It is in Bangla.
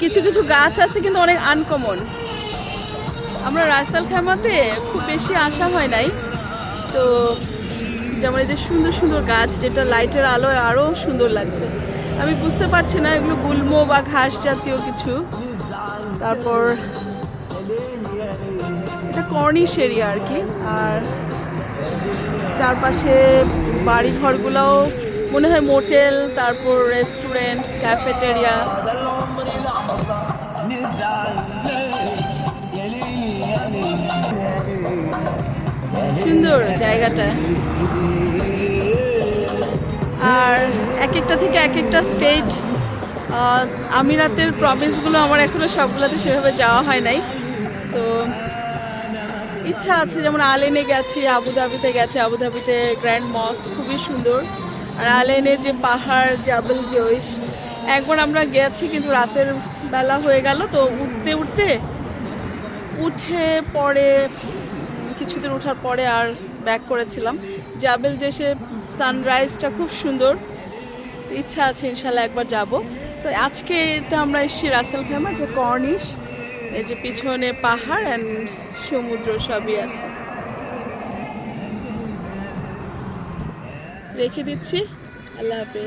কিছু কিছু গাছ আছে কিন্তু অনেক আনকমন আমরা রাসাল খামাতে খুব বেশি আসা হয় নাই। তো যেমন এই যে সুন্দর সুন্দর গাছ, যেটা লাইটের আলোয় আরও সুন্দর লাগছে। আমি বুঝতে পারছি না এগুলো গুল্ম বা ঘাস জাতীয় কিছু। তারপর এটা কর্নিশ এরিয়া আর কি। আর চারপাশে বাড়ি ঘরগুলোও মনে হয় মোটেল, তারপর রেস্টুরেন্ট ক্যাফেটেরিয়া সুন্দর জায়গাটা। আর এক একটা থেকে এক একটা স্টেট আমিরাতের প্রভিন্সগুলো আমার এখনও সবগুলোতে সেভাবে যাওয়া হয় নাই। তো ইচ্ছা আছে, যেমন আলেনে গেছি, আবুধাবিতে গেছি। আবুধাবিতে গ্র্যান্ড মস খুবই সুন্দর। আর আলেনে যে পাহাড় জাবল জৈশ একবার আমরা গেছি কিন্তু রাতের বেলা হয়ে গেল, তো উঠতে উঠতে উঠে পরে কিছুদিন ওঠার পরে আর ব্যাক করেছিলাম। জাবেল জেসে সানরাইজটা খুব সুন্দর ইচ্ছা আছে ইনশাল্লাহ একবার যাব। তো আজকে এটা আমরা এসেছি রাসেল খামা, এটা কর্নিশ এই যে পিছনে পাহাড় অ্যান্ড সমুদ্র সবই আছে। রেখে দিচ্ছি। আল্লাহ হাফেজ